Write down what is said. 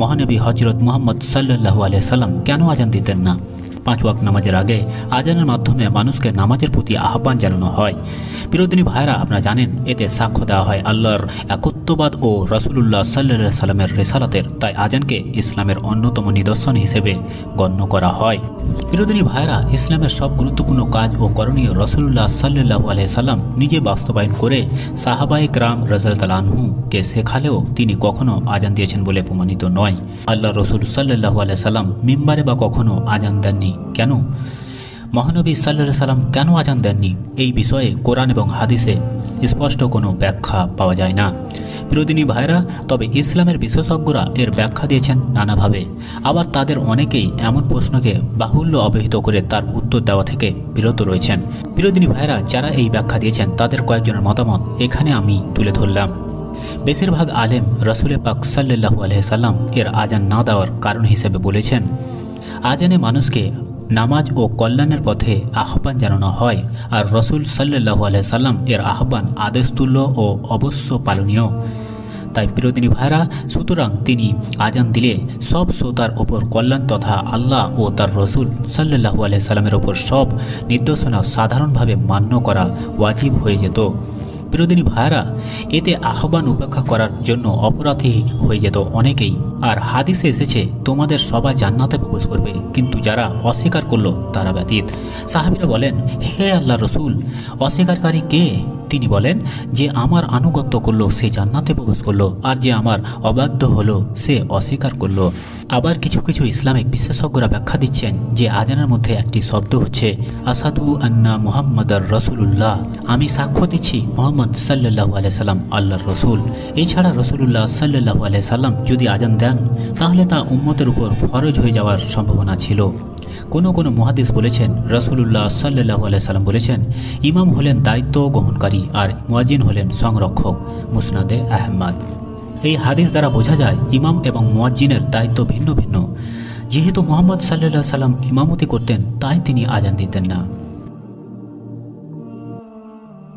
মহানবী হজরত মোহাম্মদ সাল্লু আলিয়া সাল্লাম কেন আজান দিতেন না? পাঁচ ওয়াক নামাজের আগে আজানের মাধ্যমে মানুষকে নামাজের প্রতি আহ্বান জানানো হয়। বিরোধিনী ভাইরা আপনারা জানেন, এতে সাক্ষ্য দেওয়া হয় আল্লাহর একত্ববাদ ও রসুলুল্লাহ সাল্লাহ সাল্লামের রেসালাতের। তাই আজানকে ইসলামের অন্যতম নিদর্শন হিসেবে গণ্য করা হয়। বিরোধিনী ভাইরা ইসলামের সব গুরুত্বপূর্ণ কাজ ও করণীয় রসুল্লাহ সাল্লাহু আলহিসাল্লাম নিজে বাস্তবায়ন করে সাহাবাই গ্রাম রাজাল আনহুকে শেখালেও তিনি কখনো আজান দিয়েছেন বলে প্রমাণিত নয়। আল্লাহ রসুল সাল্লাহু আলাইসাল্লাম মিম্বারে বা কখনো আজান দেননি। কেন? মহানবী সাল্লাহ সাল্লাম কেন আজান দেননি? এই বিষয়ে কোরআন এবং হাদিসে স্পষ্ট কোনো ব্যাখ্যা পাওয়া যায় না। বিরোধিনী ভাইরা তবে ইসলামের বিশেষজ্ঞরা এর ব্যাখ্যা দিয়েছেন নানাভাবে। আবার তাদের অনেকেই এমন প্রশ্নকে বাহুল্য অবহিত করে তার উত্তর দেওয়া থেকে বিরত রয়েছেন। বিরোধিনী ভাইরা যারা এই ব্যাখ্যা দিয়েছেন, তাদের কয়েকজনের মতামত এখানে আমি তুলে ধরলাম। বেশিরভাগ আলেম রসুলে পাক সাল্লাহু আলহিসাল্লাম এর আজান না দেওয়ার কারণ হিসেবে বলেছেন আজানে মানুষকে নামাজ ও কল্যাণের পথে আহ্বান জানানো হয় আর রসুল সাল্লাহু আলহিসাল্লাম এর আহ্বান আদেশতুল্য ও অবশ্য পালনীয়। তাই বিরোধিনী ভাইরা সুতরাং তিনি আজান দিলে সব শ্রোতার ওপর কল্যাণ তথা আল্লাহ ও তার রসুল সাল্লাহু আলহিসাল্লামের ওপর সব নির্দেশনা সাধারণভাবে মান্য করা ওয়াজিব হয়ে যেত। বিরোধিনী ভাইরা এতে আহ্বান উপেক্ষা করার জন্য অপরাধী হয়ে যেত অনেকেই। আর হাদিসে এসেছে, তোমাদের সবাই জান্নাতে প্রবেশ করবে, কিন্তু যারা অস্বীকার করল তারা ব্যতীত। সাহাবিরা বলেন, হে আল্লাহ রসুল, অস্বীকারী কে? তিনি বলেন যে আমার আনুগত্য করল, সে জান্নাতে প্রবেশ করল, আর যে আমার অবাধ্য হলো, সে অস্বীকার করল। আবার কিছু কিছু ইসলামিক বিশেষজ্ঞরা ব্যাখ্যা দিচ্ছেন যে আজানের মধ্যে একটি শব্দ হচ্ছে, আসাদু আন্না মুহাম্মদার রসুলুল্লাহ। আমি সাক্ষ্য দিচ্ছি মোহাম্মদ সাল্লাহ আলাইসাল্লাম আল্লাহর রসুল। এছাড়া রসুলুল্লাহ সাল্লাহ আলাইসাল্লাম যদি আজান দেন, তাহলে তা উম্মতের উপর ফরজ হয়ে যাওয়ার সম্ভাবনা ছিল। কোনো কোনো মহাদিস বলেছেন রসুল্লাহ সাল্লাহ সাল্লাম বলেছেন, ইমাম হলেন দায়িত্ব গ্রহণকারী আর মুয়াজিন হলেন সংরক্ষক, মুসনাদে আহম্মদ এই হাদিস দ্বারা বোঝা যায়, ইমাম এবং মুয়াজ্জিনের দায়িত্ব ভিন্ন ভিন্ন। যেহেতু মোহাম্মদ সাল্লাহ সাল্লাম ইমামতি করতেন, তাই তিনি আজান দিতেন না।